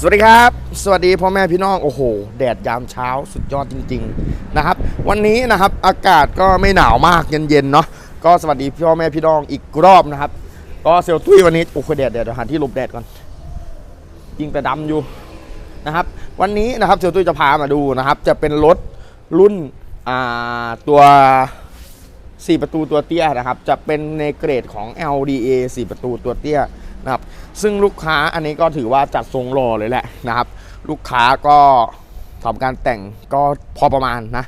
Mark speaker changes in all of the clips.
Speaker 1: สวัสดีครับ สวัสดีพ่อแม่พี่น้องโอ้โห แดดยามเช้าสุดยอดจริง ๆนะครับ วันนี้นะครับอากาศก็ไม่หนาวมากเย็นๆเนาะก็สวัสดีพ่อแม่พี่น้องอีกรอบนะครับ ก็เซลตุ้ยวันนี้โอ้โหแดดแดดเดียวหาที่หลบแดดก่อนยิงแต่ดำอยู่นะครับวันนี้นะครับเซลตุ้ยจะพามาดูนะครับ จะเป็นรถรุ่นอ่าตัว 4 ประตูตัวเตี้ยนะครับ จะเป็นในเกรดของ LDA 4 ประตูตัวเตี้ย นะครับ ซึ่งลูกค้าอันนี้ก็ถือว่าจัดทรงหล่อเลยแหละนะครับ ลูกค้าก็ทำการแต่งก็พอประมาณนะ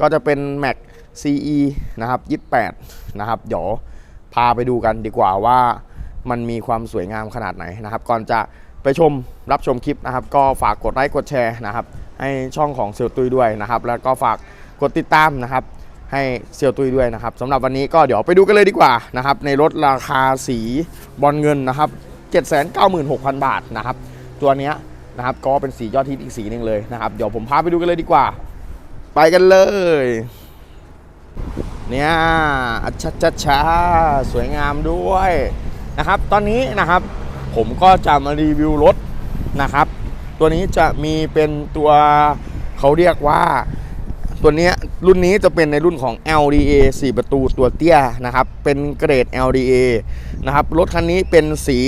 Speaker 1: ก็จะเป็น Mac CE นะครับ28 นะครับ เดี๋ยวพาไปดูกันดีกว่าว่ามันมีความสวยงามขนาดไหนนะครับ ก่อนจะไปชมรับชมคลิปนะครับ ก็ฝากกดไลค์กดแชร์นะครับ ให้ช่องของเซลตุยด้วยนะครับ แล้วก็ฝากกดติดตามนะครับ ให้เซียวตุยด้วยนะครับสำหรับวันนี้ก็เดี๋ยวไปดูกันเลยดีกว่านะครับ ในรถราคาสีบอลเงินนะครับ 796,000 บาทนะครับ ตัวเนี้ยนะครับก็เป็นสียอดฮิตอีกสีหนึ่งเลยนะครับ เดี๋ยวผมพาไปดูกันเลยดีกว่า ไปกันเลย เนี่ยชัดชัดช้าสวยงามด้วยนะครับ ตอนนี้นะครับผมก็จะมารีวิวรถนะครับ ตัวนี้จะมีเป็นตัวเขาเรียกว่าตัวนี้รุ่นนี้จะเป็นในรุ่นของ LDA 4 ประตูตัวเตี้ยนะครับ เป็นเกรด LDA นะครับ รถคันนี้เป็นสี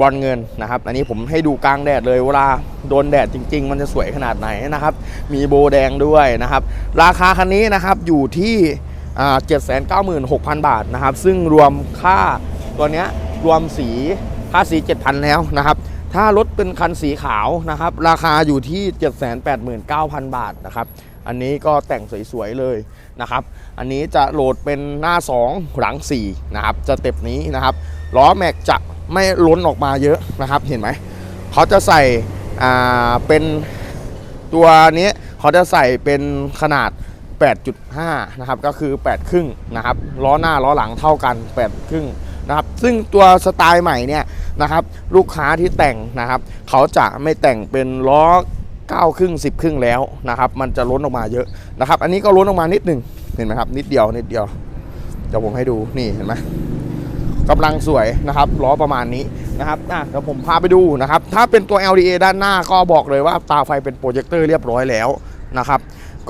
Speaker 1: บอลเงินนะครับ อันนี้ผมให้ดูกลางแดดเลยเวลาโดนแดดจริง ๆ มันจะสวยขนาดไหนนะครับ มีโบแดงด้วยนะครับ ราคาคันนี้นะครับอยู่ที่อ่า796,000บาทนะครับ ซึ่งรวมค่าตัวเนี้ยรวมสีค่าสี7,000แล้วนะครับ ถ้ารถเป็นคันสีขาวนะครับ ราคาอยู่ที่789,000บาทนะครับอันนี้ก็แต่งสวยๆเลยนะครับ อันนี้จะโหลดเป็นหน้า 2 หลัง 4 นะครับ จะเต็ปนี้นะครับ ล้อแม็กจะ ไม่ล้นออกมาเยอะนะครับเห็นไหมเขาจะใส่เป็นตัวนี้เขาจะใส่เป็นขนาด 8.5 นะครับ ก็คือ 8 ครึ่งนะครับ ล้อหน้าล้อหลังเท่ากัน 8 ครึ่งนะครับ ซึ่งตัวสไตล์ใหม่เนี่ยนะครับ ลูกค้าที่แต่งนะครับ เขาจะไม่แต่งเป็นล้อ 9 ครึ่ง 10 ครึ่งแล้วนะครับ มันจะล้นออกมาเยอะนะครับ อันนี้ก็ล้นออกมานิดหนึ่งเห็นไหมครับ นิดเดียว นิดเดียว เดี๋ยวผมให้ดู นี่เห็นไหม กำลังสวยนะครับล้อประมาณนี้นะครับอะเดี๋ยวผมพาไปดูนะครับ ถ้าเป็นตัว LDA ด้านหน้าก็บอกเลยว่าตาไฟเป็นโปรเจคเตอร์เรียบร้อยแล้วนะครับ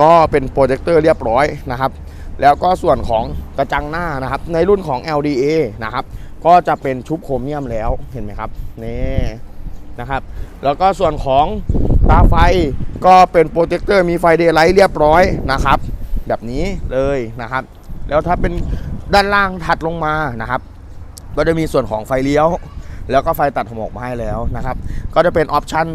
Speaker 1: ก็เป็นโปรเจคเตอร์เรียบร้อยนะครับ แล้วก็ส่วนของกระจังหน้านะครับ ในรุ่นของ LDA นะครับ ก็จะเป็นชุบโครเมียมแล้วเห็นไหมครับนี่นะครับ แล้วก็ส่วนของตาไฟก็เป็นโปรเจคเตอร์มีไฟเดย์ไลท์เรียบร้อยนะครับ แบบนี้เลยนะครับ แล้วถ้าเป็นด้านล่างถัดลงมานะครับ ก็จะมีส่วนของไฟเลี้ยว แล้วก็ไฟตัดหมอกมาให้แล้วนะครับ ก็จะเป็นออปชัน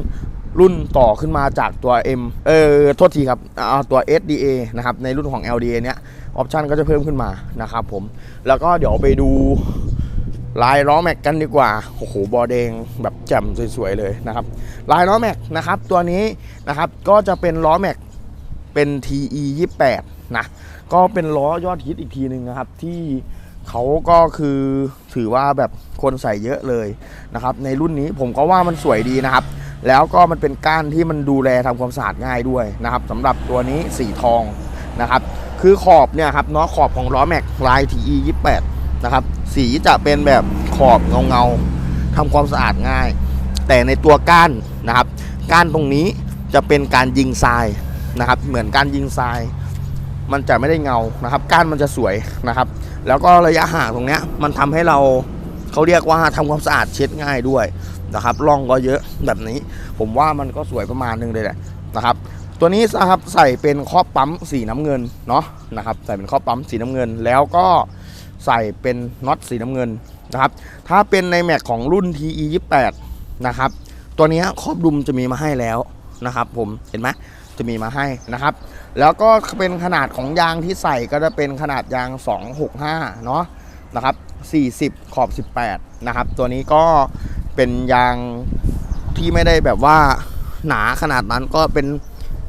Speaker 1: รุ่นต่อขึ้นมาจากตัว M เออโทษทีครับเอาตัว SDA นะครับ ในรุ่นของ LDA เนี้ยออปชันก็จะเพิ่มขึ้นมานะครับผม แล้วก็เดี๋ยวไปดูลายล้อแม็กกันดีกว่า โอ้โห บอแดงแบบแจ่มสวยๆเลยนะครับ ลายล้อแม็กนะครับ ตัวนี้นะครับก็จะเป็นล้อแม็กเป็น TE 28นะ ก็เป็นล้อยอดฮิตอีกทีหนึ่งนะครับที่ เขาก็คือถือว่าแบบคนใส่เยอะเลยนะครับ ในรุ่นนี้ผมก็ว่ามันสวยดีนะครับ แล้วก็มันเป็นก้านที่มันดูแลทำความสะอาดง่ายด้วยนะครับสำหรับตัวนี้สีทองนะครับ คือขอบเนี่ยครับเนาะขอบของล้อแม็กลาย TE 28นะครับ สีจะเป็นแบบขอบเงาเงาๆทำความสะอาดง่าย แต่ในตัวก้านนะครับก้านตรงนี้จะเป็นการยิงทรายนะครับ เหมือนการยิงทราย มันจะไม่ได้เงานะครับ ก้านมันจะสวยนะครับ แล้วก็ระยะห่างตรงเนี้ยมันทำให้เราเขาเรียกว่าทำความสะอาดเช็ดง่ายด้วยนะครับร่องก็เยอะแบบนี้ ผมว่ามันก็สวยประมาณนึงเลยแหละนะครับ ตัวนี้นะครับใส่เป็นข้อปั๊มสีน้ำเงินเนาะนะครับ ใส่เป็นข้อปั๊มสีน้ำเงิน แล้วก็ใส่เป็นน็อตสีน้ำเงินนะครับ ถ้าเป็นในแม็กของรุ่น TE 28นะครับ ตัวนี้ครอบดุมจะมีมาให้แล้วนะครับ ผมเห็นไหม จะมีมาให้นะครับ แล้วก็เป็นขนาดของยางที่ใส่ก็จะเป็นขนาดยาง 265 เนาะนะครับ 40 ขอบ 18 นะครับ ตัวนี้ก็เป็นยางที่ไม่ได้แบบว่าหนาขนาดนั้นก็เป็น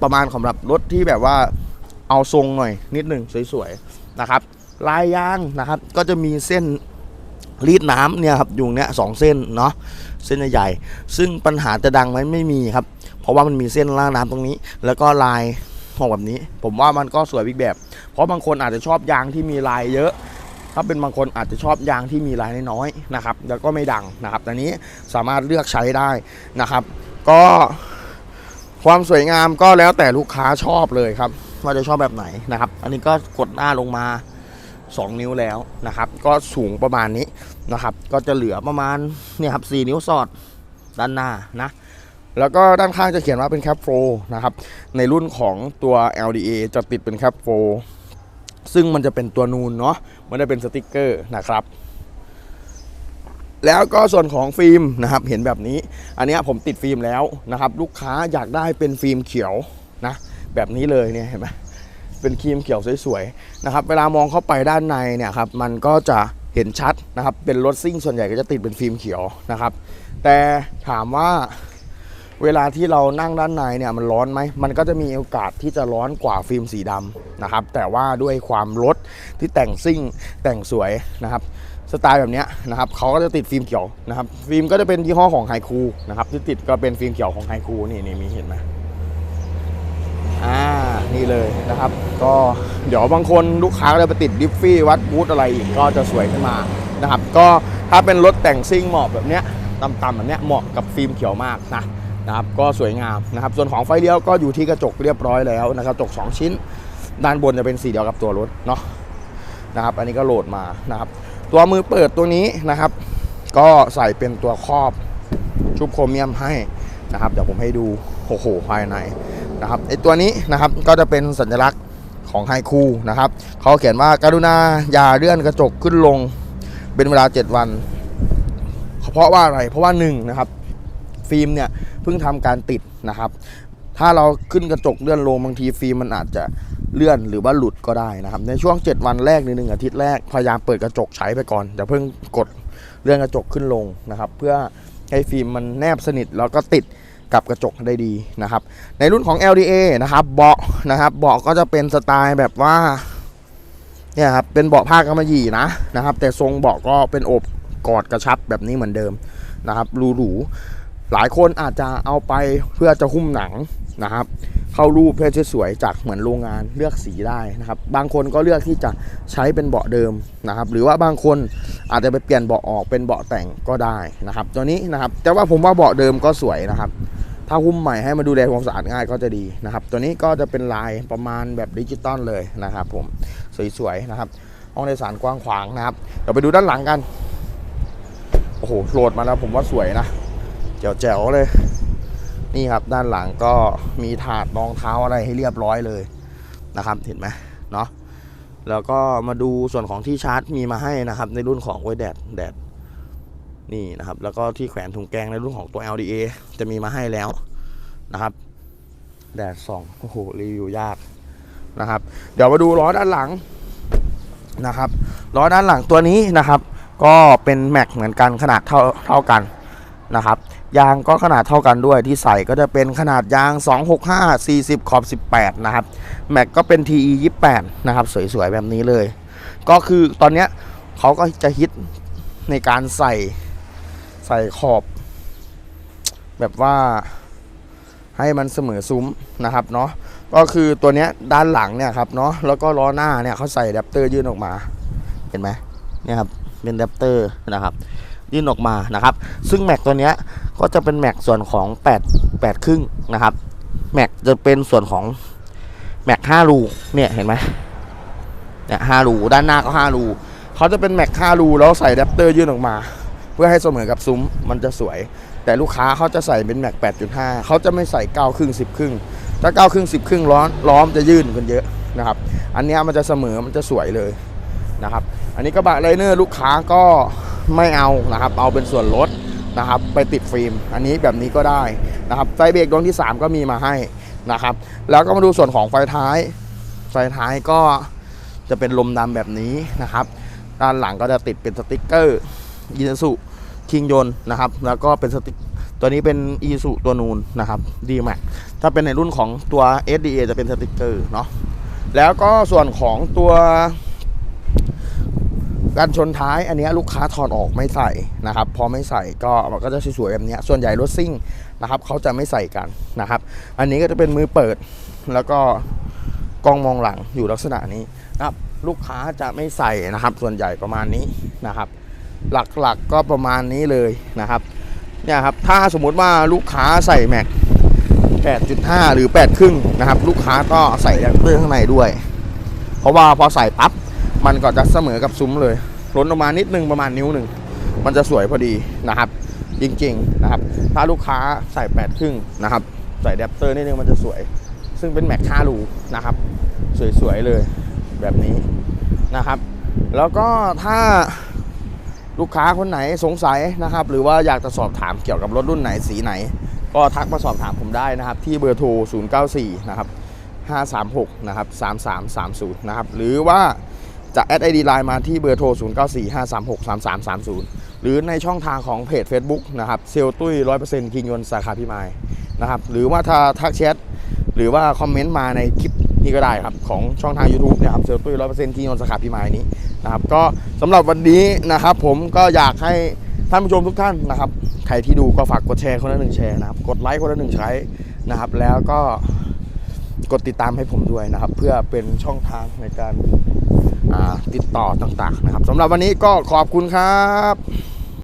Speaker 1: ประมาณสำหรับรถที่แบบว่าเอาทรงหน่อยนิดหนึ่งสวยๆนะครับ ลายยางนะครับก็จะมีเส้นรีดน้ำเนี่ยครับอยู่เนี้ยสองเส้นเนาะเส้นใหญ่ๆซึ่งปัญหาจะดังไหมไม่มีครับ ราะว่ามันมีเส้นล่างน้ำตรงนี้ แล้วก็ลายออกแบบนี้ ผมว่ามันก็สวยอีกแบบ เพราะบางคนอาจจะชอบยางที่มีลายเยอะ ถ้าเป็นบางคนอาจจะชอบยางที่มีลายน้อยๆนะครับ แล้วก็ไม่ดังนะครับอันนี้สามารถเลือกใช้ได้นะครับ ก็ความสวยงามก็แล้วแต่ลูกค้าชอบเลยครับว่าจะชอบแบบไหนนะครับ อันนี้ก็กดหน้าลงมา 2 นิ้วแล้วนะครับ ก็สูงประมาณนี้นะครับ ก็จะเหลือประมาณเนี่ยครับ4นิ้วสอดด้านหน้านะ แล้วก็ด้านข้างจะเขียนว่าเป็นแคปโฟนะครับ ในรุ่นของตัว LDA จะติดเป็นแคปโฟซึ่งมันจะเป็นตัวนูนเนาะไม่ได้เป็นสติกเกอร์นะครับ แล้วก็ส่วนของฟิล์มนะครับ เห็นแบบนี้ อันนี้ผมติดฟิล์มแล้วนะครับ ลูกค้าอยากได้เป็นฟิล์มเขียวนะ แบบนี้เลยเนี่ยเห็นไหมเป็นครีมเขียวสวยๆนะครับ เวลามองเข้าไปด้านในเนี่ยครับ มันก็จะเห็นชัดนะครับ เป็นรถซิ่งส่วนใหญ่ก็จะติดเป็นฟิล์มเขียวนะครับ แต่ถามว่า เวลาที่เรานั่งด้านในเนี่ยมันร้อนไหม มันก็จะมีโอกาสที่จะร้อนกว่าฟิล์มสีดำนะครับ แต่ว่าด้วยความรถที่แต่งซิ่งแต่งสวยนะครับสไตล์แบบนี้นะครับเขาก็จะติดฟิล์มเขียวนะครับ ฟิล์มก็จะเป็นยี่ห้อของไฮคูนะครับ ที่ติดก็เป็นฟิล์มเขียวของไฮคูนี่นี่มีเห็นไหมอ่านี่เลยนะครับ ก็เดี๋ยวบางคนลูกค้าก็จะไปติดดิฟฟี่วัดบูทอะไรอีกก็จะสวยขึ้นมานะครับ ก็ถ้าเป็นรถแต่งซิ่งเหมาะแบบเนี้ยต่ำๆแบบเนี้ยเหมาะกับฟิล์มเขียวมากนะ นะครับก็สวยงามนะครับ ส่วนของไฟเลี้ยวก็อยู่ที่กระจกเรียบร้อยแล้วนะครับกระจก 2 ชิ้น ด้านบนจะเป็นสีเดียวกับตัวรถเนาะนะครับ อันนี้ก็โหลดมานะครับ ตัวมือเปิดตัวนี้นะครับ ก็ใส่เป็นตัวครอบชุบโครเมียมให้นะครับเดี๋ยวผมให้ดูโอ้โหภายในนะครับไอตัวนี้นะครับก็จะเป็นสัญลักษณ์ของไฮคูนะครับเขาเขียนว่าการุณาอย่าเลื่อนกระจกขึ้นลงเป็นเวลา 7 วัน เพราะว่าอะไรเพราะว่าหนึ่งนะครับ ฟิล์มเนี่ยเพิ่งทำการติดนะครับ ถ้าเราขึ้นกระจกเลื่อนลงบางทีฟิล์มมันอาจจะเลื่อนหรือว่าหลุดก็ได้นะครับ ในช่วง 7 วันแรกหรือหนึ่งอาทิตย์แรกพยายามเปิดกระจกใช้ไปก่อนอย่าเพิ่งกดเลื่อนกระจกขึ้นลงนะครับ เพื่อให้ฟิล์มมันแนบสนิทแล้วก็ติดกับกระจกได้ดีนะครับ ในรุ่นของ LDA นะครับเบาะนะครับเบาะก็จะเป็นสไตล์แบบว่าเนี่ยครับเป็นเบาะผ้ากำมะหยี่นะนะครับ แต่ทรงเบาะก็เป็นอบกอดกระชับแบบนี้เหมือนเดิมนะครับหรู หลายคนอาจจะเอาไปเพื่อจะหุ้มหนังนะครับ เข้ารูปเพื่อจะสวยจากเหมือนโรงงานเลือกสีได้นะครับ บางคนก็เลือกที่จะใช้เป็นเบาะเดิมนะครับ หรือว่าบางคนอาจจะไปเปลี่ยนเบาะออกเป็นเบาะแต่งก็ได้นะครับ ตัวนี้นะครับ แต่ว่าผมว่าเบาะเดิมก็สวยนะครับ ถ้าหุ้มใหม่ให้มาดูแลความสะอาดง่ายก็จะดีนะครับ ตัวนี้ก็จะเป็นลายประมาณแบบดิจิตอลเลยนะครับ ผมสวยๆนะครับห้องโดยสารกว้างขวางนะครับเดี๋ยวไปดูด้านหลังกันโอ้โหโหลดมาแล้วผมว่าสวยนะ แจ๋วๆเลย นี่ครับด้านหลังก็มีถาดรองเท้าอะไรให้เรียบร้อยเลยนะครับเห็นไหมเนาะแล้วก็มาดูส่วนของที่ชาร์จมีมาให้นะครับ ในรุ่นของไว้แดดแดดนี่นะครับ แล้วก็ที่แขวนถุงแกงในรุ่นของตัว LDA จะมีมาให้แล้วนะครับ แดดสองโอ้โหรีวิวยากนะครับ เดี๋ยวมาดูล้อด้านหลังนะครับล้อด้านหลังตัวนี้นะครับ ก็เป็นแม็กเหมือนกันขนาดเท่าเท่ากันนะครับ ยางก็ขนาดเท่ากันด้วยที่ใส่ก็จะเป็นขนาดยาง 265 40 ขอบ 18 นะครับ แม็กก็เป็น TE 28 นะครับ สวยๆ แบบนี้เลย ก็คือตอนเนี้ยเขาก็จะฮิตในการใส่ใส่ขอบ แบบว่าให้มันเสมอซุ้มนะครับเนาะก็คือตัวเนี้ยด้านหลังเนี่ยครับเนาะแล้วก็ล้อหน้าเนี่ยเขาใส่แรปเตอร์ยื่นออกมาเห็นไหมเนี่ยครับเป็นแรปเตอร์นะครับยื่นออกมานะครับ ซึ่งแม็กตัวเนี้ย ก็จะเป็นแม็กส่วนของ 8 8 ครึ่งนะครับแม็กจะเป็นส่วนของแม็ก5รูเนี่ยเห็นไหมเนี่ย5รูด้านหน้าก็5รูเขาจะเป็นแม็ก5รูแล้วใส่แรปเตอร์ยื่นออกมา เพื่อให้เสมอกับซุ้มมันจะสวย แต่ลูกค้าเขาจะใส่เป็นแม็ก8.5เขาจะไม่ใส่9ครึ่ง10 ครึ่งถ้า9ครึ่ง10 ครึ่งล้อล้อมจะยื่นกันเยอะนะครับ อันนี้มันจะเสมอมันจะสวยเลยนะครับ อันนี้กระบะไลเนอร์ลูกค้าก็ไม่เอานะครับ เอาเป็นส่วนลด นะครับไปติดฟิล์ม อันนี้แบบนี้ก็ได้นะครับไฟเบรกดวงที่ 3 ก็มีมาให้นะครับ แล้วก็มาดูส่วนของไฟท้าย ไฟท้ายก็จะเป็นลมดำแบบนี้นะครับ ด้านหลังก็จะติดเป็นสติกเกอร์ยีสุคิงยนนะครับ แล้วก็เป็นสติกตัวนี้เป็นอีสุตัวนูนนะครับดีแม็กถ้าเป็นในรุ่นของตัว SDA จะเป็นสติกเกอร์เนาะแล้วก็ส่วนของตัว การชนท้ายอันเนี้ยลูกค้าถอดออกไม่ใส่นะครับ พอไม่ใส่ก็มันก็จะสวยๆแบบนี้ส่วนใหญ่รถซิ่งนะครับเขาจะไม่ใส่กันนะครับ อันนี้ก็จะเป็นมือเปิดแล้วก็กล้องมองหลังอยู่ลักษณะนี้นะครับ ลูกค้าจะไม่ใส่นะครับ ส่วนใหญ่ประมาณนี้นะครับ หลักๆก็ประมาณนี้เลยนะครับเนี่ยครับถ้าสมมุติว่าลูกค้าใส่แม็ก8.5 หรือ8ครึ่งนะครับ ลูกค้าก็ใส่แอคเตอร์ข้างในด้วย เพราะว่าพอใส่ปั๊บ มันก็จะเสมอกับซุ้มเลยล้นออกมานิดนึงประมาณนิ้วหนึ่งมันจะสวยพอดีนะครับ จริงๆนะครับ ถ้าลูกค้าใส่8ครึ่งนะครับ ใส่แดปเตอร์นิดนึงมันจะสวย ซึ่งเป็นแม็ก5รูนะครับ สวยๆเลยแบบนี้นะครับ แล้วก็ถ้าลูกค้าคนไหนสงสัยนะครับ หรือว่าอยากจะสอบถามเกี่ยวกับรถรุ่นไหนสีไหน ก็ทักมาสอบถามผมได้นะครับ ที่เบอร์โทร 094 นะครับ 536 นะครับ 3330 นะครับ หรือว่า จะแอดไอดีไลน์มาที่เบอร์โทร 094 536 3330 หรือในช่องทางของเพจ Facebook นะครับเซลตุ้ย100%คิงยนต์สาขาพิมายนะครับหรือว่าถ้าทักแชทหรือว่าคอมเมนต์มาในคลิปนี้ก็ได้ครับ ของช่องทาง YouTube นะครับเซลตุ้ย100%คิงยนต์สาขาพิมายนี้นะครับก็สำหรับวันนี้นะครับ ผมก็อยากให้ท่านผู้ชมทุกท่านนะครับใครที่ดูก็ฝากกดแชร์คนละหนึ่งแชร์นะครับ กดไลค์คนละหนึ่งใช้นะครับ แล้วก็กดติดตามให้ผมด้วยนะครับ เพื่อเป็นช่องทางในการ ติดต่อต่างๆนะครับสำหรับวันนี้ก็ขอบคุณครับ